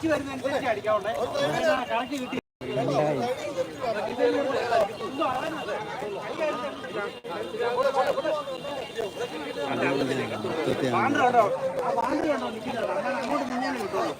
തിരിച്ചു വരുന്നതനുസരിച്ച് അടിക്കാവുള്ളേ കണക്ക് കിട്ടി വാണ്ടോ വാണ്ടോ നിൽക്കുന്നത് അങ്ങോട്ട് നിന്നാണ് കിട്ടുള്ളൂ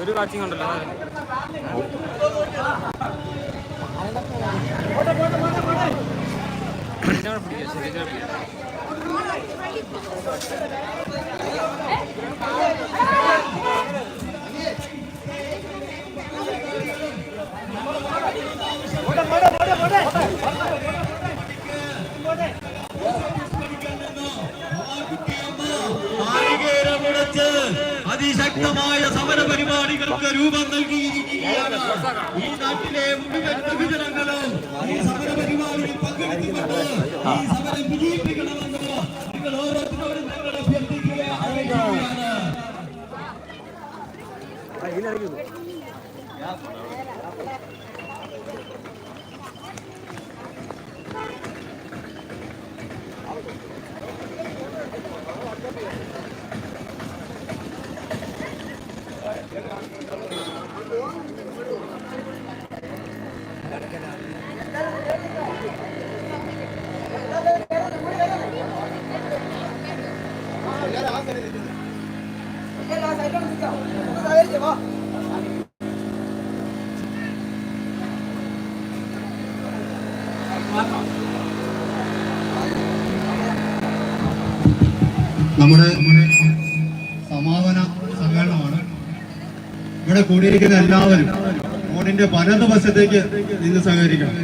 ഒരു കാച്ചിങ് ഉണ്ടല്ലോ. നാളികേരമുടച്ച് അതിശക്തമായ സമര പരിപാടികൾക്ക് രൂപം നൽകിയിരിക്കുകയാണ്. ഈ നാട്ടിലെ മുഴുവൻ ബഹുജനങ്ങളും ഈ സമര പരിപാടിയിൽ പങ്കെടുത്തുകൊണ്ട് ഈ സമരം വിജയിപ്പിക്കണമെന്ന് നിങ്ങൾ ഓരോരുത്തരും ഞങ്ങൾ അഭ്യർത്ഥിക്കുകയാണ്. നമ്മുടെ സമാപന സമ്മേളനമാണ് ഇവിടെ കൂടിയിരിക്കുന്ന എല്ലാവരും റോഡിന്റെ വലതുവശത്തേക്ക് നിന്ന് സഹകരിക്കണം.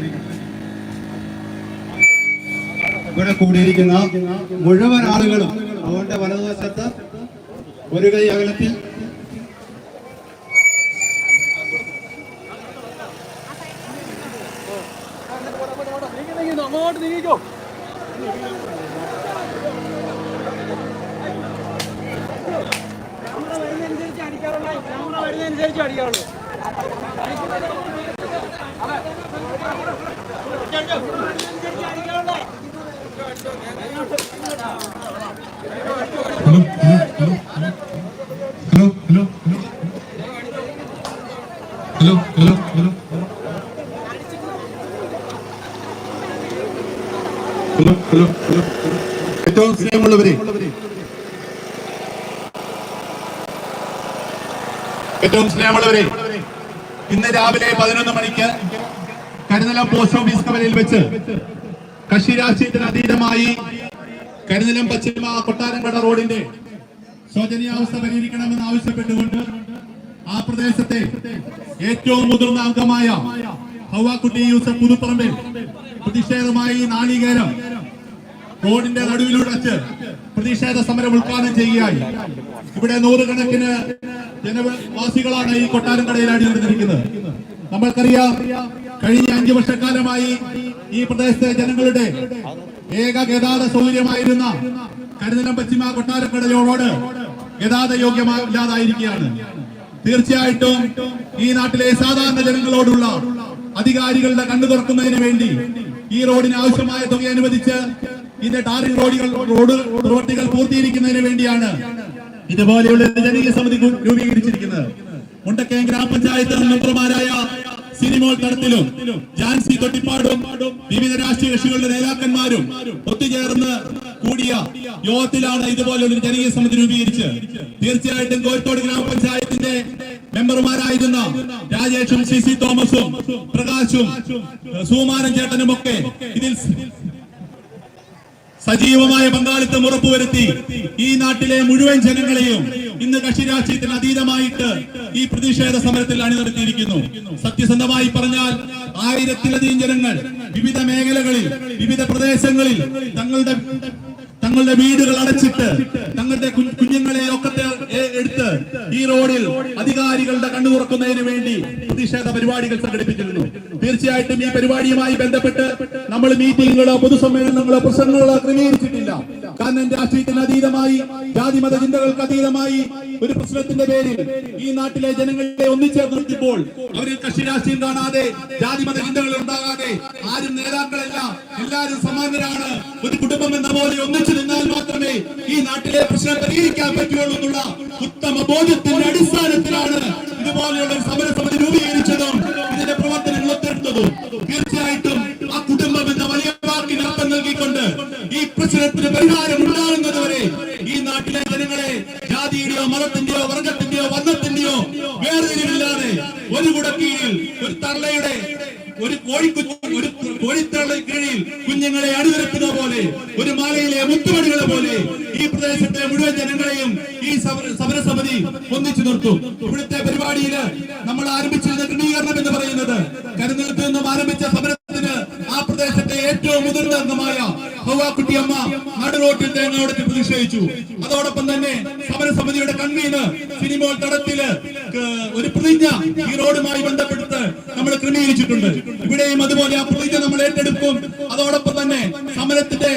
ഇവിടെ കൂടിയിരിക്കുന്ന മുഴുവൻ ആളുകളും ഫോണിന്റെ വലതുവശത്ത് ഒരു കൈ അകലത്തിൽ അങ്ങോട്ട് നീങ്ങിക്കോ ക്യാമറ വരുന്നതനുസരിച്ച് അടിക്കാറുള്ള hello hello hello hello hello hello hello ഏറ്റവും സ്നേഹമുള്ളവരെ ഏറ്റവും സ്നേഹമുള്ളവരെ. ഇന്ന് രാവിലെ പതിനൊന്ന് മണിക്ക് കരുതലം പോസ്റ്റ് ഓഫീസ് കവലയിൽ വെച്ച് കക്ഷി രാഷ്ട്രീയത്തിന് അതീതമായി കരുതലം പശ്ചിമ കൊട്ടാരങ്കട റോഡിന്റെ ശോചനീയാവസ്ഥ പരിഹരിക്കണമെന്ന് ആവശ്യപ്പെട്ടുകൊണ്ട് ആ പ്രദേശത്തെ ഏറ്റവും മുതിർന്ന അംഗമായ ഹവാക്കുട്ടി യൂസഫ് പുതുപ്പറമ്പിൽ പ്രതിഷേധമായി നാളികേരം റോഡിന്റെ നടുവിലൂടെ പ്രതിഷേധ സമരം ഉദ്ഘാടനം ചെയ്യുകയായി. ഇവിടെ നൂറുകണക്കിന് ജനവാസികളാണ് ഈ കൊട്ടാരക്കടയിൽ അടിനിർന്നിരിക്കുന്നത് നമ്മൾക്കറിയാം കഴിഞ്ഞ അഞ്ചു വർഷക്കാലമായി ഈ പ്രദേശത്തെ ജനങ്ങളുടെ ഏക ഗതാഗത സൗകര്യമായിരുന്ന കരുതലം പശ്ചിമ കൊട്ടാരക്കടയോട് ഗതാഗത യോഗ്യമില്ലാതായിരിക്കുകയാണ് തീർച്ചയായിട്ടും ഈ നാട്ടിലെ സാധാരണ ജനങ്ങളോടുള്ള അധികാരികളുടെ കണ്ണു തുറക്കുന്നതിന് വേണ്ടി ഈ റോഡിന് ആവശ്യമായ തുക അനുവദിച്ച് ഇതിന്റെ ടാറിംഗ് റോഡുകൾ റോഡ് പ്രവൃത്തികൾ പൂർത്തീകരിക്കുന്നതിന് വേണ്ടിയാണ് ഇതുപോലെയുള്ള ജനകീയ സമിതി രൂപീകരിച്ചിരിക്കുന്നത്. മുണ്ടക്കയം ഗ്രാമപഞ്ചായത്ത് മെമ്പർമാരായ സിനിമോൾ തടത്തിലും ജാൻസി തൊട്ടിപ്പാടും വിവിധ രാഷ്ട്രീയ കക്ഷികളുടെ നേതാക്കന്മാരും ഒത്തുചേർന്ന് കൂടിയ യോഗത്തിലാണ് ഇതുപോലുള്ള ഒരു ജനകീയ സമിതി രൂപീകരിച്ച്. തീർച്ചയായിട്ടും കോഴിക്കോട് ഗ്രാമപഞ്ചായത്തിന്റെ മെമ്പർമാരായിരുന്ന രാജേഷും സി സി തോമസും പ്രകാശും സുമാരൻ ചേട്ടനും ഒക്കെ ഇതിൽ സജീവമായ പങ്കാളിത്തം ഉറപ്പുവരുത്തി ഈ നാട്ടിലെ മുഴുവൻ ജനങ്ങളെയും ഇന്ന് കക്ഷി രാഷ്ട്രീയത്തിന് അതീതമായിട്ട് ഈ പ്രതിഷേധ സമരത്തിൽ അണിനിരത്തിയിരിക്കുന്നു. സത്യസന്ധമായി പറഞ്ഞാൽ ആയിരത്തിലധികം ജനങ്ങൾ വിവിധ മേഖലകളിൽ വിവിധ പ്രദേശങ്ങളിൽ തങ്ങളുടെ തങ്ങളുടെ വീടുകൾ അടച്ചിട്ട് തങ്ങളുടെ കു- ഈ റോഡിൽ അധികാരികളുടെ കണ്ണു തുറക്കുന്നതിന് വേണ്ടി പ്രതിഷേധ പരിപാടികൾ സംഘടിപ്പിച്ചിരുന്നു. തീർച്ചയായിട്ടും ഈ പരിപാടിയുമായി ബന്ധപ്പെട്ട് നമ്മൾ മീറ്റിംഗുകളോ പൊതുസമ്മേളനങ്ങളോ പ്രസംഗങ്ങളോ ക്രമീകരിച്ചിട്ടില്ല കാരണം രാഷ്ട്രീയത്തിന് അതീതമായി ജാതിമത ചിന്തകൾക്ക് അതീതമായി ഒരു പ്രശ്നത്തിന്റെ പേരിൽ ഈ നാട്ടിലെ ജനങ്ങളെ ഒന്നിച്ചേർന്ന് നിർത്തിയപ്പോൾ അവരിൽ കക്ഷി രാഷ്ട്രീയം കാണാതെ ജാതിമത ചിന്തകൾ ഉണ്ടാകാതെ ആരും നേതാക്കളല്ല എല്ലാരും സമാനരാണ്. ഒരു കുടുംബം എന്ന പോലെ ഒന്നിച്ചു നിന്നാൽ മാത്രമേ ഈ നാട്ടിലെ പ്രശ്നം പരിഹരിക്കാൻ പറ്റുള്ളൂ എന്നുള്ള ഉത്തമ ബോധ്യത്തിന്റെ അടിസ്ഥാനത്തിലാണ് ഇതുപോലെയുള്ള ഒരു സമരസമിതി രൂപീകരിച്ചതും ഇതിന്റെ പ്രവർത്തനങ്ങൾ ഒത്തെടുത്തതും തീർച്ചയായിട്ടും ആ കുടുംബം എന്ന വലിയ പ്രശ്നത്തിന് പരിഹാരം ഉണ്ടാകുന്നതുവരെ ഈ നാട്ടിലെ ജനങ്ങളെ ജാതിയുടെയോ മതത്തിന്റെയോ വർഗത്തിന്റെയോ വർണത്തിന്റെയോ വേർതിരിവില്ലാതെ ഒരു കുടക്കീഴിൽ ഒരു തള്ളയുടെ ഒരു കോഴിക്കുഞ്ഞു ഒരു കോഴിത്തള്ള കീഴിൽ കുഞ്ഞുങ്ങളെ അണിനിരക്കുന്ന പോലെ ഒരു മാലയിലെ മുത്തുമണികളെ പോലെ ഈ പ്രദേശത്തെ മുഴുവൻ ജനങ്ങളെയും ഈ സമര- സമരസമിതി ഒന്നിച്ചു നിർത്തും. ഇവിടുത്തെ പരിപാടിയിൽ നമ്മൾ ആരംഭിച്ചിരുന്ന ക്രമീകരണം എന്ന് പറയുന്നത് കരുനിലത്ത് നിന്നും ആരംഭിച്ച പ്രദേശത്തെ ഏറ്റവും മുതിർന്ന അംഗമായ ഹവാക്കുട്ടിയമ്മ നടുറോട്ടിൽ തേങ്ങ ഉടച്ച് പ്രതിഷേധിച്ചു. അതോടൊപ്പം തന്നെ സമരസമിതിയുടെ കൺവീനർ സിനിമോൾ തടത്തിൽ ഒരു പ്രതിജ്ഞ ഈ റോഡുമായി ബന്ധപ്പെടുത്ത് നമ്മൾ ക്രമീകരിച്ചിട്ടുണ്ട്. ഇവിടെയും അതുപോലെ ആ പ്രതിജ്ഞ നമ്മൾ ഏറ്റെടുക്കും. അതോടൊപ്പം തന്നെ സമരത്തിന്റെ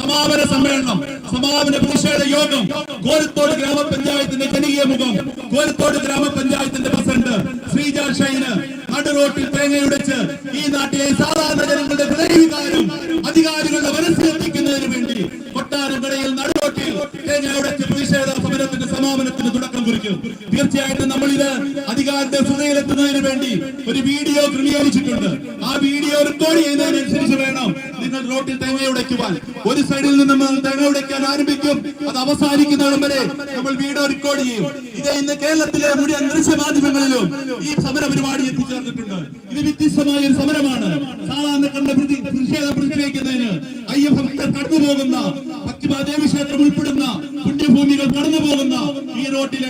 സമാപന സമ്മേളനം സമാപന പ്രതിഷേധ യോഗം കോരത്തോട് ഗ്രാമപഞ്ചായത്തിന്റെ ജനകീയ മുഖം കോരത്തോട് ഗ്രാമപഞ്ചായത്തിന്റെ പ്രസിഡന്റ് ശ്രീജ ഷൈന് നടുറോട്ടിൽ തേങ്ങയുടച്ച് ഈ നാട്ടിലെ സാധാരണ ജനങ്ങളുടെ ഹൃദയവികാരം അധികാരികളുടെ മനസ്സിലെത്തിക്കുന്നതിന് വേണ്ടി കൊട്ടാരക്കടയിൽ നടുറോട്ടിൽ തേങ്ങയുടച്ച് പ്രതിഷേധ സമരത്തിന്റെ സമാപനത്തിന് തുടക്കം കുറിക്കും. തീർച്ചയായിട്ടും നമ്മൾ ഇത് അധികാരത്തെ ഹൃദയിലെത്തുന്നതിന് വേണ്ടി ഒരു വീഡിയോ ക്രമീകരിച്ചിട്ടുണ്ട്. ആ വീഡിയോ റെക്കോർഡ് ചെയ്യുന്നതിനനുസരിച്ച് വേണം നിങ്ങൾ റോട്ടിൽ തേങ്ങ ഉടയ്ക്കുവാൻ. ഒരു സൈഡിൽ നിന്ന് തേങ്ങ ഉടയ്ക്കാൻ ആരംഭിക്കും. അത് അവസാനിക്കുന്നിടം വരെ നമ്മൾ വീഡിയോ റെക്കോർഡ് ചെയ്യും. ഇത് ഇന്ന് കേരളത്തിലെ മുഴുവൻ ദൃശ്യ മാധ്യമങ്ങളിലും ഈ സമര പരിപാടി എത്തിച്ചേർന്നിട്ടുണ്ട്. ഇത് വ്യത്യസ്തമായ ഒരു സമരമാണ്. സാധാരണക്കാരുടെ പ്രതി- പ്രതിഷേധം പ്രതിഷേധിക്കുന്നതിന് അയ്യഭക്തർ ഭക്തർ ഭക്തിമാദേവി ക്ഷേത്രം ഉൾപ്പെടുന്ന പുണ്യഭൂമികൾ കടന്നു പോകുന്ന ഈ റോട്ടിൽ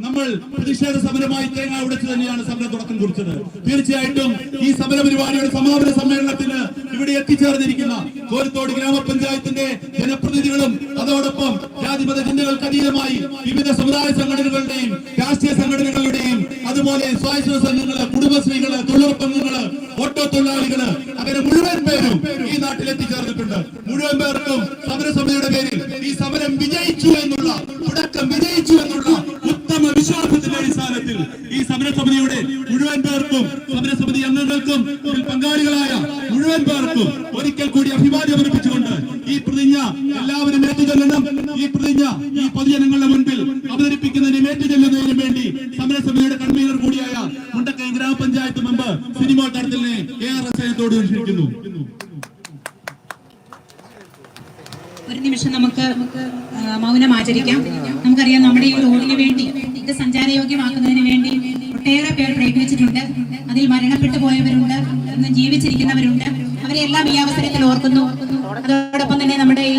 നമ്മൾ പ്രതിഷേധ സമരമായി തേങ്ങ ഉടച്ചു തന്നെയാണ് സമരം തുടക്കം കുറിച്ചത്. തീർച്ചയായിട്ടും ഈ സമര പരിപാടിയുടെ സമാപന സമ്മേളനത്തിന് ഇവിടെ എത്തിച്ചേർന്നിരിക്കുന്ന കോരത്തോട് ഗ്രാമപഞ്ചായത്തിന്റെ ജനപ്രതിനിധികളും അതോടൊപ്പം ജാതിമത ചിന്തകൾക്ക് അതീതമായി വിവിധ സമുദായ സംഘടനകളുടെയും രാഷ്ട്രീയ സംഘടനകളുടെയും അതുപോലെ സ്വായത്ത സംഘങ്ങൾ കുടുംബശ്രീകൾ തൊഴിലുറപ്പംഗങ്ങൾ ഓട്ടോ തൊഴിലാളികൾ അങ്ങനെ മുഴുവൻ പേരും ഈ നാട്ടിൽ എത്തിച്ചേർന്നിട്ടുണ്ട് മുഴുവൻ പേർക്കും സമരസമിതിയുടെ പേരിൽ ഈ സമരം വിജയിച്ചു എന്നുള്ള തുടക്കം വിജയിച്ചു എന്നുള്ള ഉത്തമ വിശ്വാസത്തിന്റെ അടിസ്ഥാനത്തിൽ ഈ സമരസമിതിയുടെ മുഴുവൻ പേർക്കും സമരസമിതി അംഗങ്ങൾക്കും പേർക്കും ഒരിക്കൽ കൂടി അഭിവാദ്യം അർപ്പിച്ചുകൊണ്ട് ഈ പ്രതിജ്ഞ എല്ലാവരും ഏറ്റുചൊല്ലണം. ഈ പ്രതിജ്ഞ ഈ പൊതുജനങ്ങളുടെ മുൻപിൽ അവതരിപ്പിക്കുന്നതിനും ഏറ്റുചൊല്ലുന്നതിനും വേണ്ടി സമരസമിതിയുടെ കൺവീനർ കൂടിയായ മുണ്ടക്കയം ഗ്രാമപഞ്ചായത്ത് മെമ്പർ സിനിമ തടത്തിലിനെ എസ് സ്നേഹത്തോട് ക്ഷണിക്കുന്നു ഒരു നിമിഷം നമുക്ക് മൗനം ആചരിക്കാം. നമുക്കറിയാം നമ്മുടെ ഈ റോഡിന് വേണ്ടി ഇത് സഞ്ചാരയോഗ്യമാക്കുന്നതിന് വേണ്ടി ഒട്ടേറെ പേർ പ്രയത്നിച്ചിട്ടുണ്ട്. അതിൽ മരണപ്പെട്ടു പോയവരുണ്ട് ഇന്ന് ജീവിച്ചിരിക്കുന്നവരുണ്ട്. അവരെ എല്ലാം ഈ അവസരത്തിൽ ഓർക്കുന്നു. അതോടൊപ്പം തന്നെ നമ്മുടെ ഈ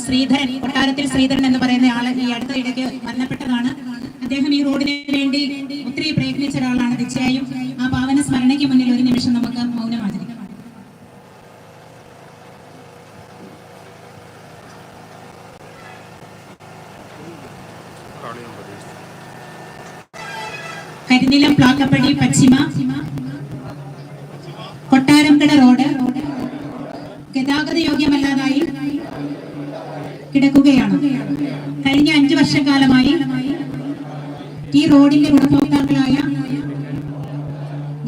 ശ്രീധരൻ കൊട്ടാരത്തിൽ ശ്രീധരൻ എന്ന് പറയുന്ന ആൾ ഈ അടുത്ത ഇടയ്ക്ക് മരണപ്പെട്ടതാണ്. അദ്ദേഹം ഈ റോഡിന് വേണ്ടി ഒത്തിരി പ്രയത്നിച്ച ഒരാളാണ് തീർച്ചയായും. ആ പാവന സ്മരണയ്ക്ക് മുന്നിൽ ഒരു നിമിഷം നമുക്ക് മൗനമാചരിക്കാം കരിനിലം പ്ലാക്കപ്പടി പശ്ചിമ കൊട്ടാരംകട റോഡ് ഗതാഗത യോഗ്യമല്ലാതായി കിടക്കുകയാണ്. കഴിഞ്ഞ അഞ്ചു വർഷക്കാലമായി ഈ റോഡിന്റെ ഗുണഭോക്താക്കളായ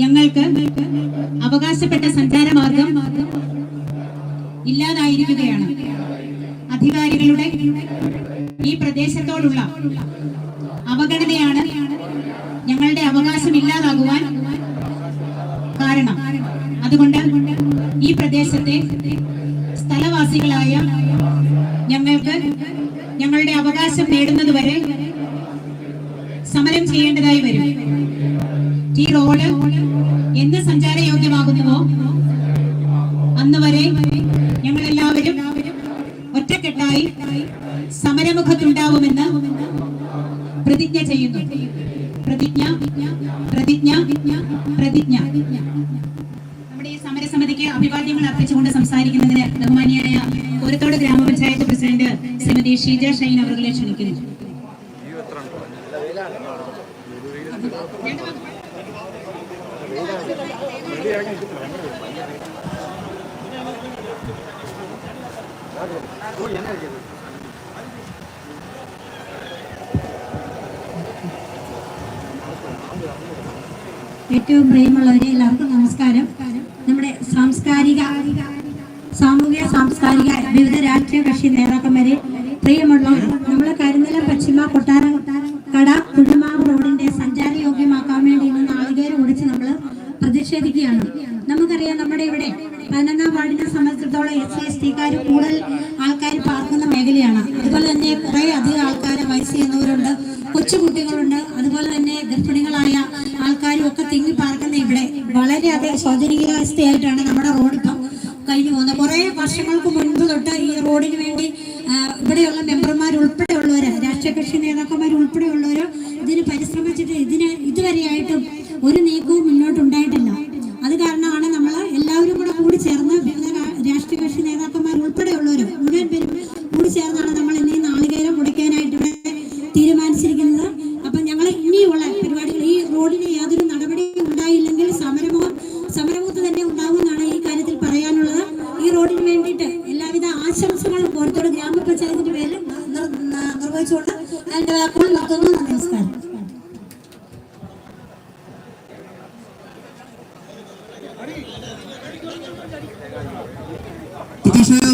ഞങ്ങൾക്ക് അവകാശപ്പെട്ട സഞ്ചാരമാർഗം ഇല്ലാതായിരിക്കുകയാണ്. അധികാരികളുടെ ഈ പ്രദേശത്തോടുള്ള അവഗണനയാണ് ഞങ്ങളുടെ അവകാശം ഇല്ലാതാകുവാൻ കാരണം. അതുകൊണ്ട് പ്രദേശത്തെ സ്ഥലവാസികളായ ഞങ്ങൾക്ക് ഞങ്ങളുടെ അവകാശം നേടുന്നതുവരെ സമരം ചെയ്യേണ്ടതായി വരും. ഈ റോഡ് ഏറ്റവും പ്രിയമുള്ളവരെ എല്ലാവർക്കും നമസ്കാരം. നമ്മുടെ സാംസ്കാരിക സാമൂഹിക സാംസ്കാരിക വിവിധ രാഷ്ട്രീയ കക്ഷി നേതാക്കന്മാരെ പ്രിയമുള്ള നമ്മളെ കരിനില പശ്ചിമ കൊട്ടാരം കട കുടുമാവ് റോഡിന്റെ സഞ്ചാരയോഗ്യമാക്കാൻ വേണ്ടി ഇന്ന് നാളികേരം ഒടിച്ച് നമ്മൾ പ്രതിഷേധിക്കുകയാണ് നമുക്കറിയാം നമ്മുടെ ഇവിടെ പതിനൊന്നാം വാർഡിനെ സംബന്ധിച്ചിടത്തോളം എസ് സി എസ് ടിക്കാർ കൂടുതൽ ആൾക്കാർ പാർക്കുന്ന മേഖലയാണ്. അതുപോലെ തന്നെ കുറേ അധികം ആൾക്കാർ വയസ്സ് ചെയ്യുന്നവരുണ്ട് കൊച്ചുകുട്ടികളുണ്ട്. അതുപോലെ തന്നെ ഗർഭിണികളായ ആൾക്കാരും ഒക്കെ തിങ്ങി പാർക്കുന്ന ഇവിടെ വളരെയധികം ശോചനീയാവസ്ഥയായിട്ടാണ് നമ്മുടെ റോഡ് ഇപ്പം കഴിഞ്ഞു പോകുന്നത്. കുറേ വർഷങ്ങൾക്ക് മുൻപ് തൊട്ട് ഈ റോഡിന് വേണ്ടി ഇവിടെയുള്ള മെമ്പർമാർ ഉൾപ്പെടെയുള്ളവർ രാഷ്ട്രീയ കക്ഷി നേതാക്കന്മാർ ഉൾപ്പെടെയുള്ളവർ ഇതിന് പരിശ്രമിച്ചിട്ട് ഇതിന് ഇതുവരെയായിട്ടും ഒരു നീക്കവും മുന്നോട്ടുണ്ടായിട്ടില്ല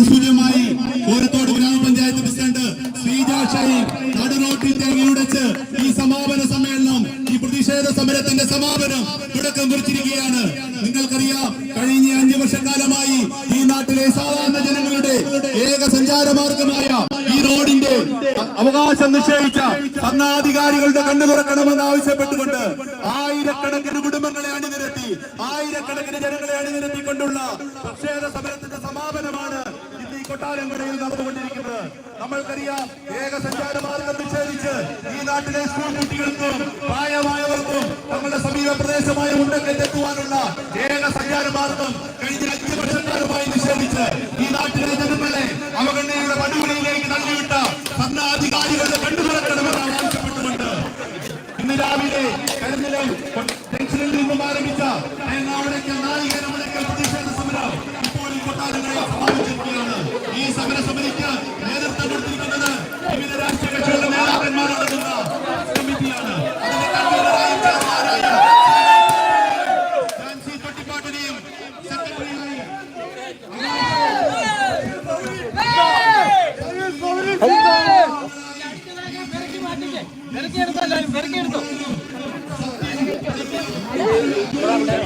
സൂചകമായി കോരത്തോട് ഗ്രാമപഞ്ചായത്ത് പ്രസിഡന്റ് ശ്രീജ ഷഹീൻ നടുറോട്ടിൽ തേങ്ങയുടച്ച് ഈ സമാപന സമ്മേളനം ഈ പ്രതിഷേധ സമരത്തിന്റെ സമാപനം തുടക്കം കുറിച്ചിരിക്കുകയാണ്. നിങ്ങൾക്കറിയാം കഴിഞ്ഞ അഞ്ചു വർഷക്കാലമായി ഈ നാട്ടിലെ സാധാരണ ജനങ്ങളുടെ ഏക സഞ്ചാരമാർഗമായ ഈ റോഡിന്റെ അവകാശം നിശ്ചയിച്ച ഭരണാധികാരികളുടെ കണ്ണു തുറക്കണമെന്ന് ആവശ്യപ്പെട്ടുകൊണ്ട് ആയിരക്കണക്കിന് ആയിരക്കണക്കിന് ജനങ്ങളെ അണിനിരത്തിക്കൊണ്ടുള്ള പ്രതിഷേധ സമരത്തിന്റെ സമാപനമാണ് ഇന്ന് ഈ കൊട്ടാരങ്കടയിൽ നടന്നുകൊണ്ടിരിക്കുന്നത്. നമ്മൾക്കറിയാം ഏക സഞ്ചാര മാർഗം നിഷേധിച്ച് ഈ നാട്ടിലെ സ്കൂൾ കുട്ടികൾക്കും പ്രായമായവർക്കും നമ്മുടെ സമീപ പ്രദേശമായ ഉണ്ടക്കെത്തെത്തുവാനുള്ള ഏക സഞ്ചാര മാർഗം കഴിഞ്ഞ അഞ്ച് വർഷക്കാലമായി നിഷേധിച്ച് ഈ നാട്ടിലെ ജനങ്ങളെ അവഗണനയുടെ പടുകുടിയിലേക്ക് തള്ളിവിട്ട ഭരണാധികാരികളുടെ കണ്ടുപിടക്കണമെന്ന് ആവശ്യപ്പെട്ടുകൊണ്ട് ഇന്ന് രാവിലെ കരുന്നിലും ജംഗ്ഷനിൽ നിന്നും ആരംഭിച്ച തേങ്ങാവിളയ്ക്കൽ നാളികേരമുളയ്ക്കൽ പ്രതിഷേധ സമരം ഇപ്പോൾ ഈ കൊട്ടാരങ്ങളിൽ സമാപിച്ചിരിക്കുകയാണ് ഈ സമര സമിതിക്ക് നേതൃത്വം കൊടുത്തിരിക്കുന്നത് വിവിധ രാഷ്ട്രീയ കക്ഷികളുടെ നേതാക്കന്മാരടങ്ങുന്ന കമ്മിറ്റിയാണ് അതിന്റെ കൺവീനറായും ചെയർമാനായ ജാൻസി തൊട്ടിപ്പാട്ടിനെയും സെക്രട്ടറിയായി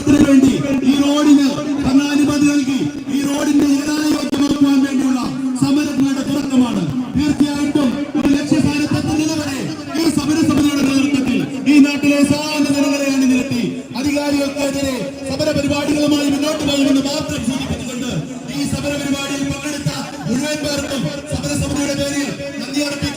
വികസനത്തിന് വേണ്ടി ഈ റോഡിന് ഭരണാനുമതി നൽകി. ഈ റോഡിന്റെ യോഗ്യമാക്കുവാൻ വേണ്ടിയുള്ള സമരങ്ങളുടെ തുടക്കമാണ്. തീർച്ചയായിട്ടും ഒരു ലക്ഷ്യസ്ഥാനത്തെത്തുന്നത് വരെ ഈ സമരസമിതിയുടെ നേതൃത്വത്തിൽ ഈ നാട്ടിലെ സാധാരണ ജനങ്ങളെയാണ് നിരത്തി അധികാരികൾക്കെതിരെ സമര പരിപാടികളുമായി മുന്നോട്ട് പോകുമെന്ന് മാത്രം സൂചിപ്പിച്ചുകൊണ്ട് ഈ സമര പരിപാടിയിൽ പങ്കെടുത്ത മുഴുവൻ പേർക്കും സമരസമിതിയുടെ പേരിൽ നന്ദി അർപ്പിക്കുന്നു.